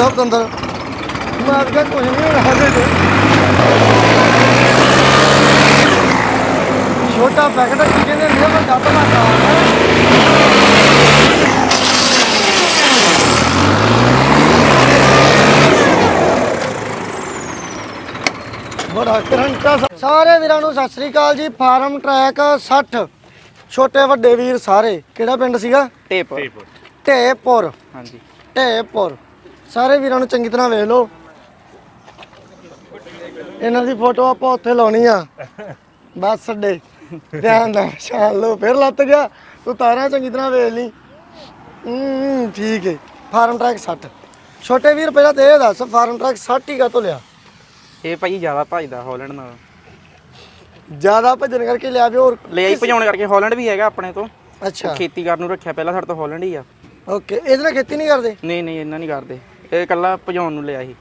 ਦਾ ਪਤੰਦਰ ਮੈਂ ਕਿਹਾ ਕੁਝ ਨਹੀਂ ਹੋਣਾ ਹਜੇ ਤੇ। ਛੋਟਾ ਪੈਕਟ ਕੀ ਕਹਿੰਦੇ ਨੇ ਵੱਡਾ ਧਮਾਕਾ ਹੈ ਬੜਾ ਕਰੰਟਾ ਸਾਰੇ ਵੀਰਾਂ ਨੂੰ ਸਤਿ ਸ੍ਰੀ ਅਕਾਲ ਜੀ ਫਾਰਮ ਟਰੈਕ 60 ਛੋਟੇ ਵੱਡੇ ਵੀਰ ਸਾਰੇ ਕਿਹੜਾ ਪਿੰਡ ਸੀਗਾ? ਢੇਪੁਰ ਹਾਂਜੀ। ਢੇਪੁਰ ਸਾਰੇ ਵੀਰਾਂ ਨੂੰ ਚੰਗੀ ਤਰ੍ਹਾਂ ਵੇਖ ਲਓ। ਇਹਨਾਂ ਦੀ ਫੋਟੋ ਆਪਾਂ ਉੱਥੇ ਲਾਉਣੀ ਆ। ਬਸ ਅੱਡੇ। ਧਿਆਨ ਨਾਲ ਛਾਲ ਲਓ। ਫਿਰ ਲੱਤ ਗਿਆ। ਤੂੰ ਤਾਰਾਂ ਚੰਗੀ ਤਰ੍ਹਾਂ ਵੇਖ ਲਈ। ਹੂੰ ਠੀਕ ਹੈ ਫਾਰਮ ਟਰੈਕ 60 ਛੋਟੇ ਵੀਰ ਪਹਿਲਾਂ ਤੇ ਇਹ ਦੱਸ ਫਾਰਮ ਟਰੈਕ 60 ਹੀ ਕਾਤੋਂ ਲਿਆ? ਇਹ ਭਾਈ ਜ਼ਿਆਦਾ ਭਜਦਾ ਹਾਲੈਂਡ ਨਾਲ। ਜ਼ਿਆਦਾ ਭੱਜਣ ਕਰਕੇ ਲਿਆ ਵੀ ਹੋਰ ਲੈ ਆਈ ਭਜਾਉਣ ਕਰਕੇ। ਹਾਲੈਂਡ ਵੀ ਹੈਗਾ ਆਪਣੇ ਤੋਂ। ਅੱਛਾ। ਖੇਤੀ ਕਰਨ ਨੂੰ ਰੱਖਿਆ ਪਹਿਲਾਂ ਸਾਡੇ ਤੋਂ ਹਾਲੈਂਡ ਹੀ ਆ। ਓਕੇ। ਇਹਦੇ ਨਾਲ ਖੇਤੀ ਨਹੀਂ ਕਰਦੇ? ਨਹੀਂ ਨਹੀਂ ਇੰਨਾ ਨਹੀਂ ਕਰਦੇ। ਇਹ ਇਕੱਲਾ ਭਜਾਉਣ ਨੂੰ ਲਿਆ ਸੀ।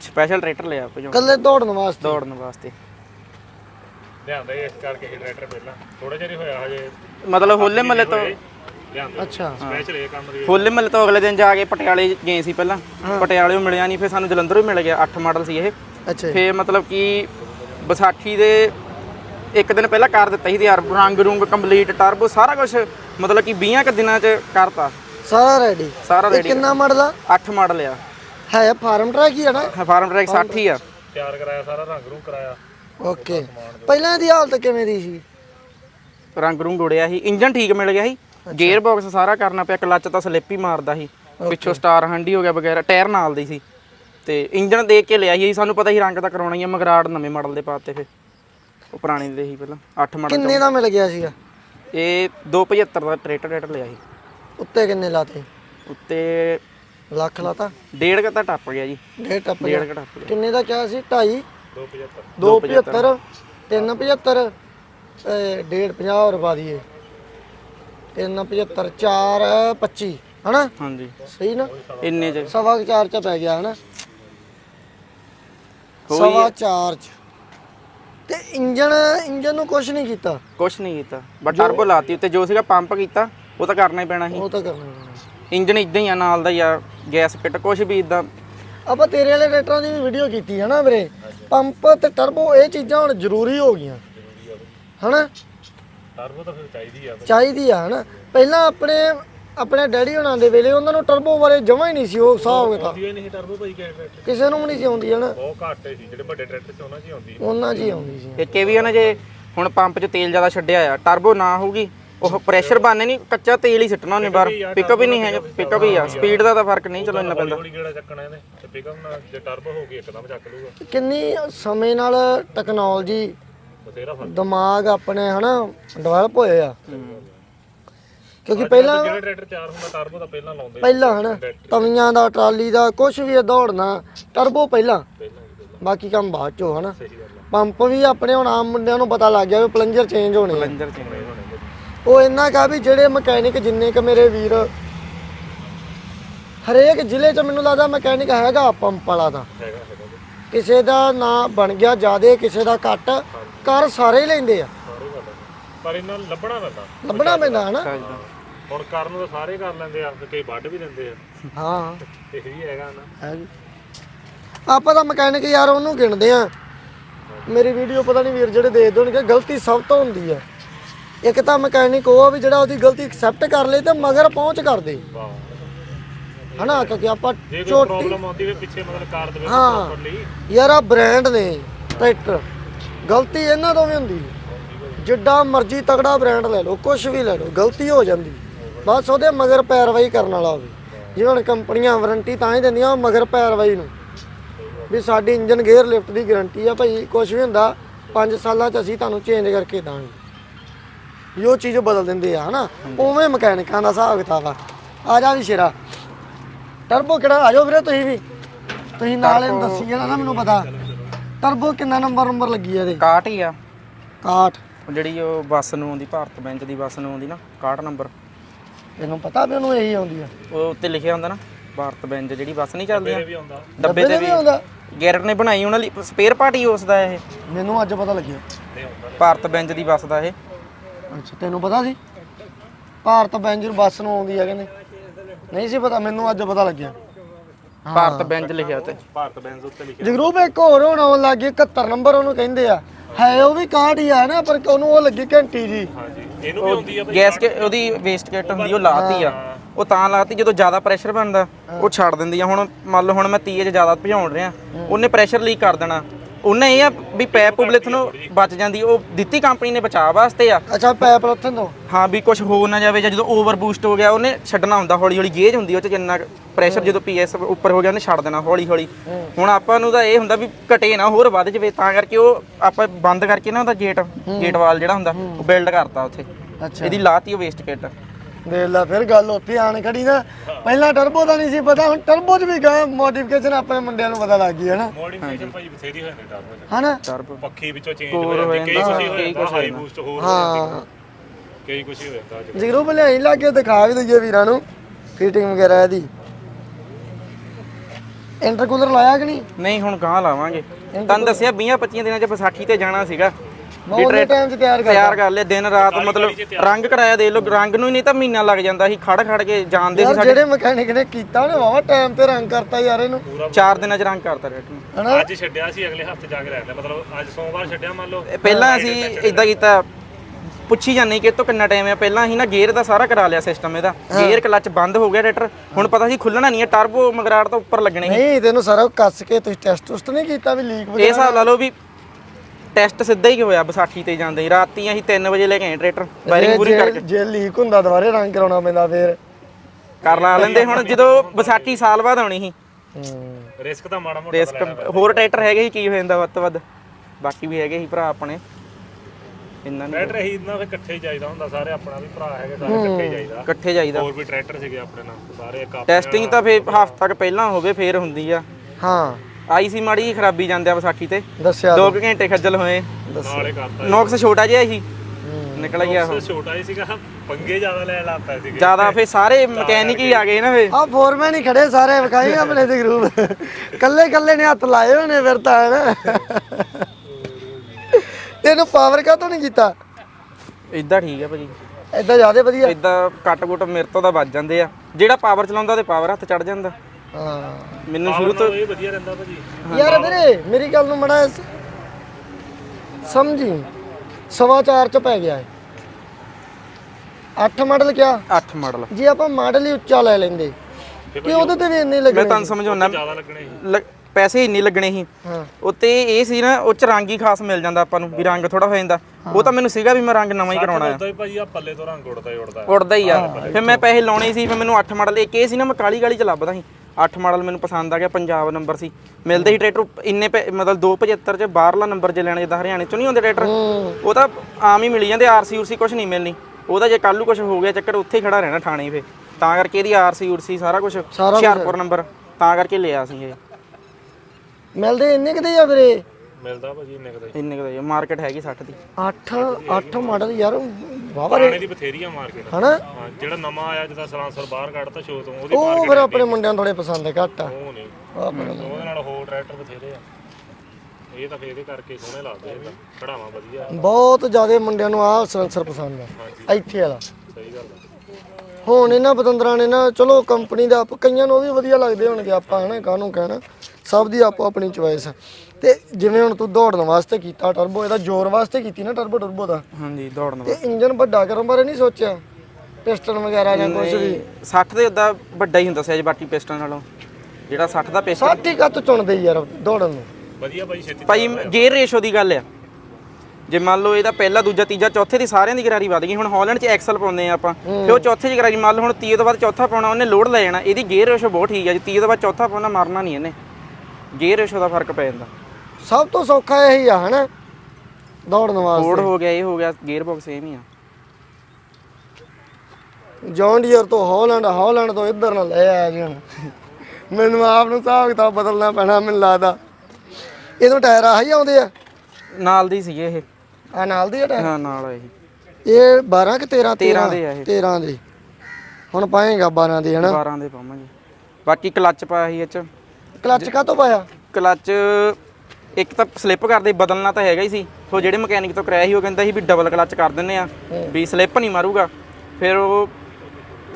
ਸਪੈਸ਼ਲ ਟਰੈਕਟਰ ਲਿਆ ਭਜਾਉਣ ਕੱਲੇ ਦੌੜਨ ਵਾਸਤੇ? ਦੌੜਨ ਵਾਸਤੇ। ਲਿਆਂਦਾ ਇਸ ਕਰਕੇ ਹੀ ਟਰੈਕਟਰ ਪਹਿਲਾਂ। ਥੋੜਾ ਜਿਹਾ ਹੀ ਹੋਇਆ ਹਜੇ। ਮਤਲਬ ਹੋਲੇ ਮਹੱਲੇ ਤੋਂ ਲਿਆਂਦਾ। ਅੱਛਾ। ਸਪੈਸ਼ਲ ਇਹ ਕੰਮ ਦੀ ਹੋਲੇ ਮਹੱਲੇ ਤੋਂ ਅਗਲੇ ਦਿਨ ਜਾ ਕੇ ਪਟਿਆਲੇ ਗਏ ਸੀ ਪਹਿਲਾਂ। ਪਟਿਆਲੇ ਮਿਲਿਆ ਨਹੀਂ ਫਿਰ ਸਾਨੂੰ ਜਲੰਧਰੋਂ ਹੀ ਮਿਲ ਗਿਆ। 8 ਮਾਡਲ ਸੀ ਇਹ। ਅੱਛਾ ਜੀ। ਫੇ ਮਤਲਬ ਕਿ ਵਿਸਾਖੀ ਦੇ ਇੱਕ ਦਿਨ ਪਹਿਲਾਂ ਕਰ ਦਿੱਤਾ ਸੀ ਤਿਆਰ। ਰੰਗ ਰੂੰਗ ਕੰਪਲੀਟ ਟਰਬੋ ਸਾਰਾ ਕੁਝ ਮਤਲਬ ਕਿ 20 ਕੁ ਦਿਨਾਂ ਚ ਕਰਤਾ। ਸਾਰਾ ਰੈਡੀ ਸਾਰਾ ਰੈਡੀ ਕਿੰਨਾ ਮਾਡਲ ਆ? 8 ਮਾਡਲ ਆ। ਹੈ ਫਾਰਮ ਟਰੈਕ ਹੀ ਆ ਨਾ? ਫਾਰਮ ਟਰੈਕ 60 ਹੀ ਆ। ਤਿਆਰ ਕਰਾਇਆ ਸਾਰਾ ਰੰਗ ਰੂ ਕਰਾਇਆ। ਓਕੇ ਪਹਿਲਾਂ ਇਹਦੀ ਹਾਲਤ ਕਿਵੇਂ ਦੀ ਸੀ? ਰੰਗ ਰੂੰਗ ਉੜਿਆ ਸੀ। ਇੰਜਨ ਠੀਕ ਮਿਲ ਗਿਆ ਸੀ। ਗੇਅਰ ਬਾਕਸ ਸਾਰਾ ਕਰਨਾ ਪਿਆ ਕਲੱਚ ਤਾਂ ਸਲਿੱਪ ਹੀ ਮਾਰਦਾ ਸੀ। ਪਿੱਛੋਂ ਸਟਾਰ ਹੰਡੀ ਹੋ ਗਿਆ ਵਗੈਰਾ ਟਾਇਰ ਨਾਲ ਦੀ ਸੀ। ਤੇ ਇੰਜਨ ਦੇਖ ਕੇ ਲਿਆ ਸੀ। ਸਾਨੂੰ ਪਤਾ ਸੀ ਰੰਗ ਤਾਂ ਕਰਾਉਣਾ ਹੀ ਆ ਮਗਰਾੜ ਨਵੇਂ ਮਾਡਲ ਦੇ ਪਾਤੇ ਫਿਰ। ਉਹ ਪੁਰਾਣੇ ਦੇ ਸੀ ਪਹਿਲਾਂ। 8 ਮਾਡਲ ਕਿੰਨੇ ਦਾ ਮਿਲ ਗਿਆ ਸੀਗਾ? ਇਹ 275 ਦਾ ਟਰੈਕਟਰ ਟਰੈਕਟਰ ਲਿਆ ਸੀ। ਉੱਤੇ ਕਿੰਨੇ ਲਾਤੇ? ਉੱਤੇ ਲੱਖ ਲਾਤਾ? ਡੇਢ ਕੁ ਤਾਂ ਟੱਪ ਗਿਆ ਜੀ। ਡੇਢ ਟੱਪ ਗਿਆ। ਡੇਢ ਕੁ ਟੱਪ ਗਿਆ। ਕਿੰਨੇ ਦਾ ਕਿਹਾ ਸੀ? 2.5 275 275 375 ਡੇਢ 50 ਰੁਪਾ ਦੀਏ 375 4 25 ਹਨਾ? ਹਾਂਜੀ। ਸਹੀ ਨਾ? ਇੰਨੇ ਚ। ਸਵਾ ਕੁ ਚਾਰ ਚ ਪੈ ਗਿਆ ਹਨਾ? ਹੋਈ ਸਵਾ ਚਾਰ ਚ। ਤੇ ਇੰਜਨ ਇੰਜਨ ਨੂੰ ਕੁਝ ਨਹੀਂ ਕੀਤਾ? ਕੁਛ ਨਹੀਂ ਕੀਤਾ। ਬਟ ਟਰਬੋ ਲਾਤੀ ਉੱਤੇ ਜੋ ਸੀਗਾ ਪੰਪ ਕੀਤਾ। ਉਹ ਤਾਂ ਕਰਨਾ ਹੀ ਪੈਣਾ ਸੀ। ਉਹ ਤਾਂ ਕਰਨਾ ਪੈਣਾ। ਇੰਜਨ ਇਦਾਂ ਹੀ ਆ ਨਾਲ ਦਾ ਹੀ ਆ ਗੈਸ ਪਿੱਟ ਕੁਛ ਵੀ ਇਦਾਂ। ਆਪਾਂ ਤੇਰੇ ਵਾਲੇ ਟਰੈਕਟਰਾਂ ਦੀ ਵੀ ਵੀਡੀਓ ਕੀਤੀ ਹੈ ਨਾ ਵੀਰੇ। ਪੰਪ ਤੇ ਟਰਬੋ ਇਹ ਚੀਜ਼ਾਂ ਹੁਣ ਜ਼ਰੂਰੀ ਹੋ ਗਈਆਂ। ਹਨਾ? ਟਰਬੋ ਤਾਂ ਫਿਰ ਚਾਹੀਦੀ ਆ। ਚਾਹੀਦੀ ਆ ਹਨਾ? ਪਹਿਲਾਂ ਆਪਣੇ ਆਪਣੇ ਡੈਡੀ ਹੁਣਾਂ ਦੇ ਵੇਲੇ ਉਹਨਾਂ ਨੂੰ ਟਰਬੋ ਬਾਰੇ ਜਮਾ ਹੀ ਨਹੀਂ ਸੀ ਉਹ ਆਉਂਦੀ ਨਹੀਂ ਟਰਬੋ ਭਾਈ ਕਿਹੜੇ ਟਰੈਕਟਰ ਕਿਸੇ ਨੂੰ ਵੀ ਨਹੀਂ ਸੀ ਆਉਂਦੀ ਹਨਾ? ਬਹੁਤ ਘੱਟ ਸੀ ਜਿਹੜੇ ਵੱਡੇ ਟਰੈਕਟਰ ਸੀ ਉਹਨਾਂ 'ਚ ਹੀ ਆਉਂਦੀ ਉਹਨਾਂ 'ਚ ਹੀ ਆਉਂਦੀ ਸੀ। ਇੱਕ ਇਹ ਵੀ ਆ ਨਾ ਜੇ ਹੁਣ ਪੰਪ 'ਚ ਤੇਲ ਜ਼ਿਆਦਾ ਛੱਡਿਆ ਆ ਟਰਬੋ ਨਾ ਹੋਊਗੀ ਉਹ ਪ੍ਰੈਸ਼ਰ ਬਾਨੇ ਨਹੀਂ ਕੱਚਾ ਤੇਲ ਹੀ ਸਿੱਟਣਾ ਉਹਨੇ ਬਾਹਰ। ਪਿਕਅਪ ਹੀ ਨਹੀਂ ਹੈ ਪਿਕਅਪ ਹੀ ਆ। ਸਪੀਡ ਦਾ ਤਾਂ ਫ਼ਰਕ ਨਹੀਂ ਚਲੋ ਇੰਨਾ ਪੈਂਦਾ। ਥੋੜੀ ਕਿਹੜਾ ਚੱਕਣਾ ਇਹਨੇ ਤੇ ਪਿਕਅਪ ਨਾਲ ਜੇ ਟਰਬੋ ਹੋ ਗਈ ਇੱਕਦਮ ਚੱਕ ਲੂਗਾ ਕਿੰਨੀ ਸਮੇਂ ਨਾਲ ਟੈਕਨੋਲੋਜੀ ਬਥੇਰਾ ਫ਼ਰਕ। ਦਿਮਾਗ ਆਪਣੇ ਹਨਾ ਡਿਵੈਲਪ ਹੋਏ ਆ। ਕਿਉਂਕਿ ਪਹਿਲਾਂ ਜਿਹੜਾ ਟਰੈਕਟਰ ਤਿਆਰ ਹੁੰਦਾ ਟਰਬੋ ਤਾਂ ਪਹਿਲਾਂ ਲਾਉਂਦੇ ਪਹਿਲਾਂ ਹਨਾ ਤਵੀਆਂ ਦਾ ਟਰਾਲੀ ਦਾ ਕੁਝ ਵੀ ਇਹ ਦੌੜਨਾ ਟਰਬੋ ਪਹਿਲਾਂ। ਬਾਕੀ ਕੰਮ ਬਾਅਦ ਚੋਂ ਹਨਾ। ਪੰਪ ਵੀ ਆਪਣੇ ਹੁਣ ਆਮ ਮੁੰਡਿਆਂ ਨੂੰ ਪਤਾ ਲੱਗ ਗਿਆ ਵੀ ਪਲੰਜਰ ਚੇਂਜ ਹੋਣੇ ਪਲੰਜਰ ਚ ਉਹ ਇੰਨਾ ਕਹਾ ਵੀ ਜਿਹੜੇ ਮਕੈਨਿਕ ਜਿੰਨੇ ਕ ਮੇਰੇ ਵੀਰ ਹਰੇਕ ਜ਼ਿਲ੍ਹੇ 'ਚ ਮੈਨੂੰ ਲੱਗਦਾ ਮਕੈਨਿਕ ਹੈਗਾ ਪੰਪ ਵਾਲਾ ਦਾ ਕਿਸੇ ਦਾ ਨਾਂ ਬਣ ਗਿਆ ਜਿਆਦੇ ਕਿਸੇ ਦਾ ਘੱਟ ਕਰ ਸਾਰੇ ਹੀ ਲੈਂਦੇ ਆ। ਹੈ। ਪਰ ਇਹਨਾਂ ਨੂੰ ਲੱਭਣਾ ਪੈਂਦਾ। ਲੱਭਣਾ ਪੈਂਦਾ ਹਨਾ? ਹੁਣ ਕਰਨ ਨੂੰ ਤਾਂ ਸਾਰੇ ਕਰ ਲੈਂਦੇ ਆ ਤੇ ਕਈ ਵੱਢ ਵੀ ਦਿੰਦੇ ਆ। ਹਾਂ। ਇਹ ਵੀ ਹੈਗਾ ਨਾ। ਹੈ ਜੀ। ਆਪਾਂ ਤਾਂ ਮਕੈਨਿਕ ਯਾਰ ਉਹਨੂੰ ਗਿਣਦੇ ਆ। ਮੇਰੀ ਵੀਡੀਓ ਪਤਾ ਨਹੀਂ ਵੀਰ ਜਿਹੜੇ ਦੇਖਦੇ ਹੋਣਗੇ ਗਲਤੀ ਸਭ ਤੋਂ ਹੁੰਦੀ ਆ। ਇੱਕ ਤਾਂ ਮਕੈਨਿਕ ਉਹ ਆ ਵੀ ਜਿਹੜਾ ਉਹਦੀ ਗਲਤੀ ਐਕਸੈਪਟ ਕਰ ਲੇ ਤੇ ਮਗਰ ਪਹੁੰਚ ਕਰ ਦੇ। ਹਨਾ ਕਿਉਂਕਿ ਆਪਾਂ ਜੇ ਕੋਈ ਝੋਟੀ ਪ੍ਰੋਬਲਮ ਆਉਂਦੀ ਵੀ ਪਿੱਛੇ ਮਤਲਬ ਕਾਰ ਦੇ ਵਿੱਚ ਹਾਂ। ਯਾਰ ਆ ਬ੍ਰਾਂਡ ਨੇ ਟਰੈਕਟਰ। ਗਲਤੀ ਇਹਨਾਂ ਤੋਂ ਵੀ ਹੁੰਦੀ। ਜਿੱਡਾ ਮਰਜ਼ੀ ਤਗੜਾ ਬ੍ਰਾਂਡ ਲੈ ਲਓ ਕੁਝ ਵੀ ਲੈ ਲਓ ਗਲਤੀ ਹੋ ਜਾਂਦੀ। ਬਸ ਉਹਦੇ ਮਗਰ ਪੈਰਵਾਈ ਕਰਨ ਵਾਲਾ ਹੋਵੇ ਜਿਵੇਂ ਹੁਣ ਕੰਪਨੀਆਂ ਵਾਰੰਟੀ ਤਾਂ ਹੀ ਦਿੰਦੀਆਂ ਉਹ ਮਗਰ ਪੈਰਵਾਈ ਨੂੰ। ਵੀ ਸਾਡੀ ਇੰਜਨ ਗੇਅਰ ਲਿਫਟ ਦੀ ਗਾਰੰਟੀ ਆ ਭਾਈ ਕੁਝ ਵੀ ਹੁੰਦਾ 5 ਸਾਲਾਂ ਚ ਅਸੀਂ ਤੁਹਾਨੂੰ ਚੇਂਜ ਕਰਕੇ ਦਾਂਗੇ। ਵੀ ਉਹ ਚੀਜ਼ ਬਦਲ ਦਿੰਦੇ ਆ ਹਨਾ? ਉਵੇਂ ਮਕੈਨਿਕਾਂ ਦਾ ਹਿਸਾਬ ਕਿਤਾਬ ਆ। ਆ ਜਾ ਵੀ ਸ਼ੇਰਾ। ਟਰਬੋ ਕਿਹੜਾ? ਆ ਜਾਓ ਵੀਰੇ ਤੁਸੀਂ ਵੀ। ਤੁਸੀਂ ਨਾਲ ਇਹਨੂੰ ਦੱਸੀ ਜਾਣਾ ਨਾ ਮੈਨੂੰ ਪਤਾ। ਟਰਬੋ ਕਿੰਨਾ ਨੰਬਰ ਨੰਬਰ ਲੱਗੀ ਆ ਇਹਦੇ? ਕਾਟ ਹੀ ਆ। 61 ਉਹ ਜਿਹੜੀ ਉਹ ਬੱਸ ਨੂੰ ਆਉਂਦੀ ਭਾਰਤ ਬੈਂਚ ਦੀ ਬੱਸ ਨੂੰ ਆਉਂਦੀ ਨਾ 61 ਨੰਬਰ। ਇਹਨੂੰ ਪਤਾ ਵੀ ਉਹਨੂੰ ਇਹੀ ਆਉਂਦੀ ਆ। ਉਹ ਉੱਤੇ ਲਿਖਿਆ ਹੁੰਦਾ ਨਾ ਭਾਰਤ ਬੈਂਚ ਜਿਹੜੀ ਬੱਸ ਨਹੀਂ ਚੱਲਦੀ ਡੱਬੇ ਤੇ ਵੀ ਵੀ ਆਉਂਦਾ। ਗੈਰਟ ਨੇ ਬਣਾਈ ਉਹਨਾਂ ਲਈ ਸਪੇਅਰ ਪਾਰਟ ਹੀ ਉਸ ਦਾ ਇਹ। ਮੈਨੂੰ ਅੱਜ ਪਤਾ ਲੱਗਿਆ। ਭਾਰਤ ਬੈਂਚ ਦੀ ਬੱਸ ਦਾ ਇਹ। ਅੱਛਾ ਤੈਨੂੰ ਪਤਾ ਸੀ? ਭਾਰਤ ਬੈਂਜਰ ਬੱਸ ਨੂੰ ਆਉਂਦੀ ਆ ਕਹਿੰਦੇ। ਨਹੀਂ ਸੀ ਪਤਾ ਮੈਨੂੰ ਅੱਜ ਪਤਾ ਲੱਗਿਆ। ਭਾਰਤ ਬੈਂਜ ਲਿਖਿਆ ਤੇ ਭਾਰਤ ਬੈਂਸ ਉੱਤੇ ਲਿਖਿਆ। ਜਗਰੂਪ ਇੱਕ ਹੋਰ ਹੁਣ ਆਉਣ ਲੱਗ ਗਈ 71 ਨੰਬਰ ਉਹਨੂੰ ਕਹਿੰਦੇ ਆ। ਹੈ ਉਹ ਵੀ ਕਾਟ ਹੀ ਆ ਨਾ ਪਰ ਉਹਨੂੰ ਉਹ ਲੱਗੀ ਘੰਟੀ ਜੀ। ਹਾਂਜੀ ਇਹਨੂੰ ਵੀ ਆਉਂਦੀ ਆ ਭਾਈ ਗੈਸ ਕੇ ਉਹਦੀ ਵੇਸਟ ਕਿਟ ਹੁੰਦੀ ਉਹ ਲਾਤੀ ਆ। ਉਹ ਤਾਂ ਲਾਤੀ ਜਦੋਂ ਜ਼ਿਆਦਾ ਪ੍ਰੈਸ਼ਰ ਬਣਦਾ ਉਹ ਛੱਡ ਦਿੰਦੀ ਆ। ਹੁਣ ਮੰਨ ਲਓ ਹੁਣ ਮੈਂ 30 ਚ ਜ਼ਿਆਦਾ ਭਜਾਉਣ ਰਿਹਾ ਉਹਨੇ ਪ੍ਰੈਸ਼ਰ ਲੀਕ ਕਰ ਦੇਣਾ। ਉਹਨੇ ਇਹ ਆ ਵੀ ਪੈਪ ਪੁਬਲਿਥ ਨੂੰ ਬਚ ਜਾਂਦੀ ਉਹ ਦਿੱਤੀ ਕੰਪਨੀ ਨੇ ਬਚਾਅ ਵਾਸਤੇ ਆ। ਅੱਛਾ ਪੈਪ ਲੱਥਣ ਤੋਂ? ਹਾਂ ਵੀ ਕੁਝ ਹੋ ਨਾ ਜਾਵੇ ਜਾਂ ਜਦੋਂ ਓਵਰ ਬੂਸਟ ਹੋ ਗਿਆ ਉਹਨੇ ਛੱਡਣਾ ਹੁੰਦਾ ਹੌਲੀ ਹੌਲੀ ਗੇਜ ਹੁੰਦੀ ਉਹ ਚ ਜਿੰਨਾ ਪ੍ਰੈਸ਼ਰ ਜਦੋਂ ਪੀਐਸ ਉੱਪਰ ਹੋ ਗਿਆ ਉਹਨੇ ਛੱਡ ਦੇਣਾ ਹੌਲੀ ਹੌਲੀ ਹੁਣ ਆਪਾਂ ਨੂੰ ਤਾਂ ਇਹ ਹੁੰਦਾ ਵੀ ਘਟੇ ਨਾ ਹੋਰ ਵੱਧ ਜਾਵੇ ਤਾਂ ਕਰਕੇ ਉਹ ਆਪਾਂ ਬੰਦ ਕਰਕੇ ਨਾ ਉਹਦਾ ਗੇਟ ਗੇਟ ਵਾਲ ਜਿਹੜਾ ਹੁੰਦਾ ਉਹ ਬਿਲਡ ਕਰਤਾ ਉੱਥੇ। ਅੱਛਾ। ਇਹਦੀ ਲਾਤੀ ਉਹ ਵੇਸਟ ਕਿਟ ਦੇਖ ਲੈ ਫਿਰ ਗੱਲ ਉੱਥੇ ਆਣ ਖੜੀ ਨਾ। ਪਹਿਲਾਂ ਟਰਬੋ ਦਾ ਨਹੀਂ ਸੀ ਪਤਾ ਹੁਣ ਟਰਬੋ 'ਚ ਵੀ ਗਾ ਮੋਡੀਫਿਕੇਸ਼ਨ ਆਪਣੇ ਮੁੰਡਿਆਂ ਨੂੰ ਪਤਾ ਲੱਗ ਗਈ ਹੈ ਨਾ। ਮੋਡੀਫਿਕੇਸ਼ਨ ਭਾਈ ਬਥੇਰੀ ਹੋਏ ਨੇ ਟਰਬੋ ਚ। ਹਨਾ? ਟਰਬੋ ਪੱਖੀ ਵਿੱਚੋਂ ਚੇਂਜ ਹੋ ਜਾਂਦੀ ਕਈ ਜਾਂਦਾ, ਕੁਛ ਹੀ ਕਈ ਹਾਈ ਬੂਸਟ ਹੋਰ ਹੋ ਹਾਂ। ਜਾਂਦੀ ਕਈ ਹੀ ਜਿਗਰੂ ਭਲਿਆਈ ਲਾ ਕੇ ਦਿਖਾ ਵੀ ਦਈਏ ਵੀਰਾਂ ਨੂੰ ਫਿਟਿੰਗ ਵਗੈਰਾ ਇਹਦੀ। ਇੰਟਰਕੂਲਰ ਲਾਇਆ ਕਿ ਨਹੀਂ? ਨਹੀਂ ਹੁਣ ਗਾਂ ਲਾਵਾਂਗੇ। ਤੁਹਾਨੂੰ ਦੱਸਿਆ 20 25 ਦਿਨਾਂ ਚ ਵਿਸਾਖੀ ਤੇ ਜਾਣਾ ਸੀਗਾ। ਉਹਨੇ ਟਾਈਮ 'ਚ ਤਿਆਰ ਕਰ ਤਿਆਰ ਕਰ ਲਿਆ ਦਿਨ ਰਾਤ ਮਤਲਬ ਰੰਗ ਕਰਾਇਆ ਦੇ ਲੋ ਰੰਗ ਨੂੰ ਹੀ ਨਹੀਂ ਤਾਂ ਮਹੀਨਾ ਲੱਗ ਜਾਂਦਾ ਸੀ ਖੜ ਖੜ ਕੇ ਜਾਣਦੇ ਸੀ ਯਾਰ ਸਾਡੇ। ਜਿਹੜੇ ਮਕੈਨਿਕ ਨੇ ਕੀਤਾ ਉਹਨੇ ਵਾਵਾ ਟਾਈਮ ਤੇ ਰੰਗ ਕਰਤਾ ਯਾਰ ਇਹਨੂੰ। 4 ਦਿਨਾਂ ਚ ਰੰਗ ਕਰਤਾ ਰੇਟ ਨੂੰ। ਹਨਾ? ਅੱਜ ਛੱਡਿਆ ਸੀ ਅਗਲੇ ਹਫ਼ਤੇ ਜਾ ਕੇ ਰਹਿੰਦਾ ਮਤਲਬ ਅੱਜ ਸੋਮਵਾਰ ਛੱਡਿਆ ਮੰਨ ਲਓ। ਇਹ ਪਹਿਲਾਂ ਅਸੀਂ ਇਦਾਂ ਕੀਤਾ ਪੁੱਛੀ ਜਾਂਦੇ ਕਿ ਇਹ ਤੋਂ ਕਿੰਨਾ ਟਾਈਮ ਹੈ ਪਹਿਲਾਂ ਅਸੀਂ ਨਾ ਗੇਅਰ ਦਾ ਸਾਰਾ ਕਰਾ ਲਿਆ ਸਿਸਟਮ ਇਹਦਾ। ਗੇਅਰ ਕਲਚ ਬੰਦ ਹੋ ਗਿਆ ਟਰੈਕਟਰ ਹੁਣ ਪਤਾ ਸੀ ਖੁੱਲਣਾ ਨਹੀਂ ਹੈ ਟਰਬੋ ਮਗਰਾੜ ਤੋਂ ਉੱਪਰ ਲੱਗਣੇ ਸੀ ਨਹੀਂ ਤੈਨੂੰ ਸਾਰਾ ਕੱਸ ਕੇ ਤੁਸੀਂ ਟੈਸਟ ਟੁਸਟ ਨਹੀਂ ਕੀਤਾ ਵੀ ਲੀਕ ਇਹ ਹਿਸਾਬ ਲਾ ਲਓ ਵੀ ਟੈਸਟ ਸਿੱਧਾ ਹੀ ਹੋਇਆ ਵਿਸਾਖੀ ਤੇ ਜਾਂਦੇ ਸੀ। ਰਾਤੀ ਅਸੀਂ 3 ਵਜੇ ਲੈ ਕੇ ਆਏ ਟਰੈਕਟਰ ਵਾਇਰਿੰਗ ਪੂਰੀ ਕਰਕੇ। ਜੇ ਲੀਕ ਹੁੰਦਾ ਦੁਬਾਰੇ ਰੰਗ ਕਰਾਉਣਾ ਪੈਂਦਾ ਫੇਰ। ਕਰ ਲਾ ਲੈਂਦੇ ਹੁਣ ਜਦੋਂ ਵਿਸਾਖੀ ਸਾਲ ਬਾਅਦ ਆਉਣੀ ਸੀ। ਹੂੰ। ਰਿਸਕ ਤਾਂ ਮਾੜਾ ਮੋਟਾ ਰਿਸਕ ਹੋਰ ਟਰੈਕਟਰ ਹੈਗੇ ਸੀ ਕੀ ਹੋ ਜਾਂਦਾ ਵੱਧ ਤੋਂ ਵੱਧ? ਬਾਕੀ ਵੀ ਹੈਗੇ ਸੀ ਭਰਾ ਆਪਣੇ। ਇੰਨਾ ਨਹੀਂ। ਟਰੈਕਟਰ ਹੀ ਨਾ ਫਿਰ ਇਕੱਠੇ ਹੀ ਜਾਈਦਾ ਹੁੰਦਾ ਸਾਰੇ ਆਪਣਾ ਵੀ ਭਰਾ ਹੈਗੇ ਸਾਰੇ ਇਕੱਠੇ ਹੀ ਜਾਈਦਾ ਇਕੱਠੇ ਜਾਈਦਾ ਹੋਰ ਵੀ ਟਰੈਕਟਰ ਸੀਗੇ ਆਪਣੇ ਨਾਲ ਸਾਰੇ ਇੱਕ ਆਪਣੇ ਟੈਸਟਿੰਗ ਤਾਂ ਫੇਰ ਹਫ਼ਤਾ ਤੱਕ ਪਹਿਲਾਂ ਹੋਵੇ ਫੇਰ ਹੁੰਦੀ ਆ। ਹਾਂ। ਆਈ ਸੀ ਮਾੜੀ ਜਿਹੀ ਖਰਾਬੀ ਜਾਂਦੇ ਆ ਵਿਸਾਖੀ ਤੇ। ਦੱਸਿਆ 2 ਘੰਟੇ ਖੱਜਲ ਹੋਏ। ਨਾਲੇ ਕਰਤਾ ਨੌਕਸ ਛੋਟਾ ਜਿਹਾ ਸੀ ਨਿਕਲ ਗਿਆ ਉਹ। ਛੋਟਾ ਹੀ ਸੀਗਾ। ਪੰਗੇ ਜ਼ਿਆਦਾ ਲੈਣ ਲੱਗ ਪਏ ਸੀਗੇ। ਜ਼ਿਆਦਾ ਫੇਰ ਸਾਰੇ ਮਕੈਨਿਕ ਹੀ ਆ ਗਏ ਨਾ ਫੇਰ। ਆ ਫੋਰਮੈਨ ਹੀ ਖੜੇ ਸਾਰੇ ਵਿਖਾਈ ਆਪਣੇ ਦੇ ਗਰੂਪ ਕੱਲੇ ਕੱਲੇ ਨੇ ਹੱਥ ਲਾਏ ਹੋਏ ਨੇ ਫਿਰ ਤਾਂ। ਨਾ ਤੈਨੂੰ ਪਾਵਰ ਕਾ ਤੋਂ ਨਹੀਂ ਕੀਤਾ? ਇਦਾਂ ਠੀਕ ਆ ਭਾਜੀ। ਐਦਾਂ ਜ਼ਿਆਦਾ ਵਧੀਆ। ਇਦਾਂ ਕੱਟ ਕੁੱਟ ਮੇਰੇ ਤੋਂ ਤਾਂ ਵੱਜ ਜਾਂਦੇ ਆ। ਜਿਹੜਾ ਪਾਵਰ ਚਲਾਉਂਦਾ ਤੇ ਪਾਵਰ ਹੱਥ ਚੜ ਜਾਂਦਾ। ਹਾਂ। ਮੈਨੂੰ ਸ਼ੁਰੂ ਤੋਂ ਇਹ ਵਧੀਆ ਰਹਿੰਦਾ ਭਾਜੀ। ਯਾਰ ਵੀਰੇ ਮੇਰੀ ਗੱਲ ਨੂੰ ਮੜਾ ਸਮਝੀ। ਸਵਾ ਚਾਰ ਚ ਪੈ ਗਿਆ ਹੈ 8 ਮਾਡਲ ਕਿਆ? 8 ਮਾਡਲ। ਜੇ ਆਪਾਂ ਮਾਡਲ ਹੀ ਉੱਚਾ ਲੈ ਲੈਂਦੇ ਕਿ ਉਹਦੇ ਤੇ ਵੀ ਇੰਨੇ ਮੈਂ ਲੱਗਣੇ ਤੁਹਾਨੂੰ ਸਮਝਾਉਣਾ ਜ਼ਿਆਦਾ ਲੱਗਣੇ ਸੀ। ਪੈਸੇ ਇੰਨੇ ਲੱਗਣੇ ਸੀ। ਹਾਂ। ਉੱਤੇ ਇਹ ਸੀ ਨਾ ਉਹ ਚ ਰੰਗ ਹੀ ਖਾਸ ਮਿਲ ਜਾਂਦਾ ਆਪਾਂ ਨੂੰ ਵੀ ਰੰਗ ਥੋੜਾ ਹੋ ਜਾਂਦਾ। ਉਹ ਤਾਂ ਮੈਨੂੰ ਸੀਗਾ ਵੀ ਮੈਂ ਰੰਗ ਨਵਾਂ ਹੀ ਕਰਾਉਣਾ ਹੀ ਭਾਜੀ ਆ ਪੱਲੇ ਤੋਂ ਰੰਗ ਉੜਦਾ ਹੀ ਉੜਦਾ ਉੜਦਾ ਹੀ ਆ। ਫਿਰ ਮੈਂ ਪੈਸੇ ਲਾਉਣੇ ਸੀ ਫਿਰ ਮੈਨੂੰ 8 ਮਾਡਲ ਇੱਕ ਇਹ ਸੀ ਨਾ ਮੈਂ ਕਾਲੀ ਕਾਲੀ ਚ ਲੱਭਦਾ ਸੀ। 8 ਮਾਡਲ ਮੈਨੂੰ ਪਸੰਦ ਆ ਗਿਆ ਪੰਜਾਬ ਨੰਬਰ ਸੀ। ਮਿਲਦੇ ਸੀ ਟਰੈਕਟਰ ਇੰਨੇ ਮਤਲਬ 275 ਚ ਬਾਹਰਲਾ ਨੰਬਰ ਜੇ ਲੈਣੇ ਜਿੱਦਾਂ ਹਰਿਆਣੇ ਚੋਂ ਨਹੀਂ ਹੁੰਦੇ ਟਰੈਕਟਰ ਉਹ ਤਾਂ ਆਮ ਹੀ ਮਿਲੀ ਜਾਂਦੇ ਆਰਸੀ ਉਰਸੀ ਕੁਝ ਨਹੀਂ ਮਿਲਣੀ। ਉਹਦਾ ਜੇ ਕੱਲੂ ਕੁਝ ਹੋ ਗਿਆ ਚੱਕਰ ਉੱਥੇ ਹੀ ਖੜਾ ਰਹਿਣਾ ਥਾਣੇ ਫੇ ਤਾਂ ਕਰਕੇ ਇਹਦੀ ਆਰਸੀ ਉਰਸੀ ਸਾਰਾ ਕੁਝ ਹੁਸ਼ਿਆਰਪੁਰ ਨੰਬਰ ਤਾਂ ਕਰਕੇ ਲਿਆ ਸੀ ਇਹ। ਮਿਲਦੇ ਇੰਨੇ ਕਿਤੇ ਆ ਵੀਰੇ? ਮਿਲਦਾ ਭਾਜੀ ਇੰਨੇ ਕਦੇ ਇੰਨੇ ਕੁ ਮਾਰਕੀਟ ਹੈਗੀ 60 ਦੀ। 8 8 ਮਾਡਲ ਯਾਰ ਵਾਵਾ ਪੁਰਾਣੇ ਦੀ ਬਥੇਰੀ ਆ ਮਾਰਕੀਟ ਹਨਾ? ਹਾਂ ਜਿਹੜਾ ਨਵਾਂ ਆਇਆ ਜਿਹਦਾ ਸਲਾਂਸਰ ਬਾਹਰ ਕੱਢਤਾ ਸ਼ੋ ਤੋਂ ਉਹਦੀ ਉਹ ਫਿਰ ਆਪਣੇ ਮੁੰਡਿਆਂ ਨੂੰ ਥੋੜੇ ਪਸੰਦ ਘੱਟ ਆ। ਉਹ ਨਹੀਂ। ਆਪਣੇ ਉਹਦੇ ਨਾਲ ਹੋਰ ਟਰੈਕਟਰ ਬਥੇਰੇ ਆ। ਇਹ ਤਾਂ ਫੇਰ ਇਹਦੇ ਕਰਕੇ ਸੋਹਣੇ ਲੱਗਦੇ ਆ ਖੜਾਵਾਂ ਵਧੀਆ ਬਹੁਤ ਜ਼ਿਆਦਾ ਮੁੰਡਿਆਂ ਨੂੰ ਆਹ ਸਲੈਂਸਰ ਪਸੰਦ ਆ। ਇੱਥੇ ਵਾਲਾ। ਸਹੀ ਗੱਲ ਆ। ਹੁਣ ਇਹਨਾਂ ਪਤੰਦਰਾਂ ਨੇ ਨਾ ਚਲੋ ਕੰਪਨੀ ਦਾ ਆਪ- ਕਈਆਂ ਨੂੰ ਉਹ ਵੀ ਵਧੀਆ ਲੱਗਦੇ ਹੋਣਗੇ ਆਪਾਂ ਹਨਾ ਕਾਹਨੂੰ ਕਹਿਣਾ। ਸਭ ਦੀ ਆਪੋ ਆਪਣੀ ਚੁਆਇਸ ਤੇ ਜਿਵੇਂ ਹੁਣ ਤੂੰ ਦੌੜਨ ਵਾਸਤੇ ਕੀਤਾ ਟਰਬੋ ਇਹਦਾ ਜ਼ੋਰ ਵਾਸਤੇ ਕੀਤੀ ਨਾ ਟਰਬੋ ਟਰਬੋ ਦਾ? ਹਾਂਜੀ ਦੌੜਨ ਤੇ ਇੰਜਨ ਵੱਡਾ ਕਰਨ ਬਾਰੇ ਨਹੀਂ ਸੋਚਿਆ? ਪਿਸਟਨ ਵਗੈਰਾ ਜਾਂ ਕੁਝ ਵੀ? 60 ਦੇ ਉਦਾਂ ਵੱਡਾ ਹੀ ਹੁੰਦਾ ਸਹਿਜ ਬਾਟੀ ਪਿਸਟਨ ਨਾਲੋਂ। ਜਿਹੜਾ 60 ਦਾ ਪਿਸਟਨ ਸਾਠੀ ਕੱਤ ਚੁਣਦੇ ਯਾਰ ਦੌੜਨ ਨੂੰ। ਵਧੀਆ ਭਾਈ ਛੇਤੀ ਭਾਈ ਗੇਅਰ ਰੇਸ਼ੋ ਦੀ ਗੱਲ ਆ। ਜੇ ਮੰਨ ਲਓ ਇਹਦਾ ਪਹਿਲਾ ਦੂਜਾ ਤੀਜਾ ਚੌਥੇ ਦੀ ਸਾਰਿਆਂ ਦੀ ਗਰਾਰੀ ਵੱਧ ਗਈ ਹੁਣ ਹਾਲੈਂਡ 'ਚ ਐਕਸਲ ਪਾਉਂਦੇ ਆ ਆਪਾਂ। ਤੇ ਉਹ ਚੌਥੇ 'ਚ ਗਰਾਰੀ ਮੰਨ ਲਓ ਹੁਣ 30 ਤੋਂ ਬਾਅਦ ਚੌਥਾ ਪਾਉਣਾ ਉਹਨੇ ਲੋਡ ਲੈ ਜਾਣਾ ਇਹਦੀ ਗੇਅਰ ਰੇਸ਼ੋ ਬਹੁਤ ਠੀਕ ਹੈ ਜੇ 30 ਤੋਂ ਬਾਅਦ ਚੌਥਾ ਪਾਉਣਾ ਮਰਨਾ ਨਹੀਂ ਇਹਨੇ। ਗੇਅਰ ਰੇਸ਼ੋ ਦਾ ਫ਼ਰਕ ਪੈ ਜਾਂਦਾ। ਸਭ ਤੋਂ ਸੌਖਾ ਇਹੀ ਆ ਹਨਾ? ਦੌੜਨ ਵਾਸਤੇ। ਫੋਰਡ ਹੋ ਗਿਆ ਇਹ ਹੋ ਗਿਆ ਗੇਅਰ ਬਾਕਸ ਸੇਮ ਹੀ ਆ। ਜੌਨ ਡੀਅਰ ਤੋਂ ਹਾਲੈਂਡ ਹਾਲੈਂਡ ਤੋਂ ਇੱਧਰ ਨਾ ਲੈ ਆਇਆ ਜੀ ਹੁਣ ਮੈਨੂੰ ਆਪ ਨੂੰ ਹਿਸਾਬ ਕਿਤਾਬ ਬਦਲਣਾ ਪੈਣਾ ਮੈਨੂੰ ਲੱਗਦਾ। ਇਹਦੋਂ ਟਾਇਰ ਆਹ ਆਉਂਦੇ ਆ? ਨਾਲ ਦੀ ਸੀਗੇ ਇਹ। ਆ ਨਾਲ ਦੀ ਆ ਟਾਇਰ? ਹਾਂ ਨਾਲ ਇਹ। ਇਹ 12 ਕਿ 13 13 ਦੇ ਆ ਇਹ। 13 ਦੇ। ਹੁਣ ਪਾਏਗਾ 12 ਦੇ ਹਨਾ? 12 ਦੇ ਪਾਵਾਂਗੇ। ਬਾਕੀ ਕਲੱਚ ਪਾਇਆ ਸੀ ਇਹ 'ਚ। ਕਲੱਚ ਕਾ ਤੋਂ ਪਾਇਆ? ਕਲੱਚ ਇੱਕ ਤਾਂ ਸਲਿੱਪ ਕਰਦੇ ਬਦਲਣਾ ਤਾਂ ਹੈਗਾ ਹੀ ਸੀ। ਸੋ ਜਿਹੜੇ ਮਕੈਨਿਕ ਤੋਂ ਕਰਾਇਆ ਸੀ ਉਹ ਕਹਿੰਦਾ ਸੀ ਵੀ ਡਬਲ ਕਲੱਚ ਕਰ ਦਿੰਨੇ ਆ ਵੀ ਸਲਿੱਪ ਨਹੀਂ ਮਾਰੂਗਾ। ਫਿਰ ਉਹ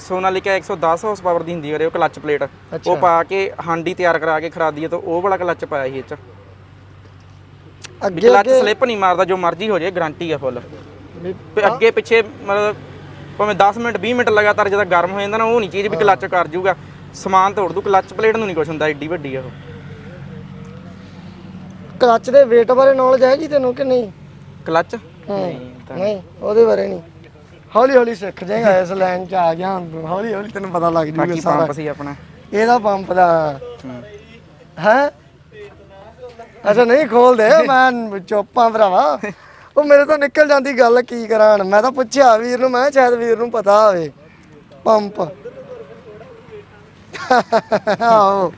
ਸੋਨਾਲੀਕਾ 110 ਹਾਰਸ ਪਾਵਰ ਦੀ ਹੁੰਦੀ ਹੈ ਉਹ ਕਲੱਚ ਪਲੇਟ ਉਹ ਪਾ ਕੇ ਹਾਂਡੀ ਤਿਆਰ ਕਰਾ ਕੇ ਖਰਾਦੀ ਤੋਂ ਉਹ ਵਾਲਾ ਕਲੱਚ ਪਾਇਆ ਸੀ ਇਹ ਚ। ਅੱਗੇ ਕਲੱਚ ਸਲਿੱਪ ਨਹੀਂ ਮਾਰਦਾ ਜੋ ਮਰਜ਼ੀ ਹੋ ਜਾਏ ਗਾਰੰਟੀ ਆ ਫੁੱਲ ਅੱਗੇ ਪਿੱਛੇ ਮਤਲਬ ਭਾਵੇਂ 10 ਮਿੰਟ 20 ਮਿੰਟ ਲਗਾਤਾਰ ਜਦੋਂ ਗਰਮ ਹੋ ਜਾਂਦਾ ਨਾ ਉਹ ਨਹੀਂ ਚੀਜ਼ ਵੀ ਕਲੱਚ ਕਰ ਜੂਗਾ। ਸਮਾਨ ਤੋੜ ਦੂ ਕਲੱਚ ਪਲੇਟ ਨੂੰ ਨਹੀਂ ਕੁਛ ਹੁੰਦਾ ਏਡੀ ਵੱਡੀ ਆ ਉਹ। ਕਲੱਚ ਦੇ weight ਬਾਰੇ ਨੌਲੇਜ ਹੈਗੀ ਤੈਨੂੰ ਕਿ ਨਹੀਂ? ਕਲੱਚ? ਨਹੀਂ ਉਹਦੇ ਬਾਰੇ ਨਹੀਂ। ਹੌਲੀ ਹੌਲੀ ਸਿੱਖ ਜਾਏਗਾ ਇਸ ਲਾਈਨ 'ਚ ਆ ਗਿਆ। ਹੌਲੀ ਹੌਲੀ ਤੈਨੂੰ ਪਤਾ ਲੱਗ ਜੂਗਾ ਸਾਰਾ। ਪੰਪ ਸੀ ਆਪਣਾ। ਇਹਦਾ ਪੰਪ ਦਾ। ਹੂੰ। ਅੱਛਾ ਨਹੀਂ ਖੋਲਦੇ ਮੈਂ ਚੁੱਪਾਂ ਭਰਾਵਾ। ਉਹ ਮੇਰੇ ਤੋਂ ਨਿਕਲ ਜਾਂਦੀ ਗੱਲ ਕੀ ਕਰਾਂ? ਮੈਂ ਤਾਂ ਪੁੱਛਿਆ ਵੀਰ ਨੂੰ ਮੈਂ ਸ਼ਾਇਦ ਵੀਰ ਨੂੰ ਪਤਾ ਹੋਵੇ। ਪੰਪ ਆਹੋ।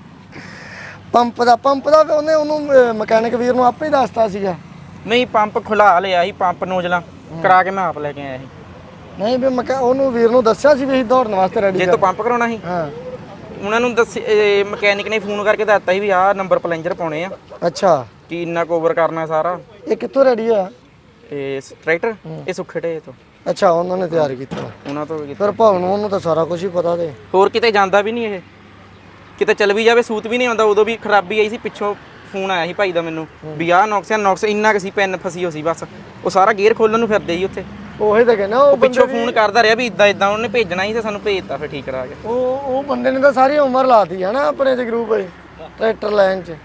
ਪੰਪ ਦਾ ਪੰਪ ਦਾ ਵੀ ਉਹਨੇ ਉਹਨੂੰ ਮਕੈਨਿਕ ਵੀਰ ਨੂੰ ਆਪੇ ਹੀ ਦੱਸਤਾ ਸੀਗਾ। ਨਹੀਂ ਪੰਪ ਖੁਲਾ ਲਿਆ ਸੀ ਪੰਪ ਨੋਜਲਾਂ ਕਰਾ ਕੇ ਮੈਂ ਆਪ ਲੈ ਕੇ ਆਇਆ ਸੀ। ਨਹੀਂ ਵੀ ਮਕੈ ਉਹਨੂੰ ਵੀਰ ਨੂੰ ਦੱਸਿਆ ਸੀ ਵੀ ਅਸੀਂ ਦੌੜਨ ਵਾਸਤੇ ਰੈਡੀ ਜੇ ਤੋਂ ਪੰਪ ਕਰਾਉਣਾ ਸੀ। ਹਾਂ। ਉਹਨਾਂ ਨੂੰ ਦੱਸ ਮਕੈਨਿਕ ਨੇ ਫੋਨ ਕਰਕੇ ਦੱਸਤਾ ਸੀ ਵੀ ਆਹ ਨੰਬਰ ਪਲੰਜਰ ਪਾਉਣੇ ਆ। ਅੱਛਾ। ਕਿ ਇੰਨਾ ਕਵਰ ਕਰਨਾ ਸਾਰਾ। ਇਹ ਕਿੱਥੋਂ ਰੈਡੀ ਹੋਇਆ ਇਹ ਟਰੈਕਟਰ? ਇਹ ਸੁਖੜੇ ਤੋਂ। ਅੱਛਾ ਉਹਨਾਂ ਨੇ ਤਿਆਰ ਕੀਤਾ। ਉਹਨਾਂ ਤੋਂ ਕੀਤਾ। ਫਿਰ ਭਾਵ ਨੂੰ ਉਹਨੂੰ ਤਾਂ ਸਾਰਾ ਕੁਝ ਹੀ ਪਤਾ ਤੇ। ਹੋਰ ਕਿਤੇ ਜਾਂਦਾ ਵੀ ਨਹੀਂ ਇਹ। ਕਿਤੇ ਚੱਲ ਵੀ ਜਾਵੇ ਸੂਤ ਵੀ ਨਹੀਂ ਆਉਂਦਾ ਉਦੋਂ ਵੀ ਖਰਾਬੀ ਆਈ ਸੀ ਪਿੱਛੋਂ ਫੋਨ ਆਇਆ ਸੀ ਭਾਈ ਦਾ ਮੈਨੂੰ ਵੀ ਆਹ ਨੌਕਸ ਆ ਨੌਕਸ ਇੰਨਾ ਕੁ ਸੀ ਪੈਨ ਫਸੀ ਹੋ ਸੀ ਬਸ। ਉਹ ਸਾਰਾ ਗੇਅਰ ਖੋਲਣ ਨੂੰ ਫਿਰਦੇ ਸੀ ਉੱਥੇ। ਉਹੀ ਤਾਂ ਕਹਿੰਦਾ ਉਹ ਉਹ ਪਿੱਛੋਂ ਫੋਨ ਕਰਦਾ ਰਿਹਾ ਵੀ ਇਦਾਂ ਇਦਾਂ ਉਹਨੇ ਭੇਜਣਾ ਸੀ ਤੇ ਸਾਨੂੰ ਭੇਜਤਾ ਫਿਰ ਠੀਕ ਕਰਾ ਕੇ। ਉਹ ਉਹ ਬੰਦੇ ਨੇ ਤਾਂ ਸਾਰੀ ਉਮਰ ਲਾਤੀ ਹੈ ਨਾ ਆਪਣੇ ਦੇ ਗਰੂਪ ਵਿੱਚ ਟਰੈਕਟਰ ਲਾਈਨ 'ਚ।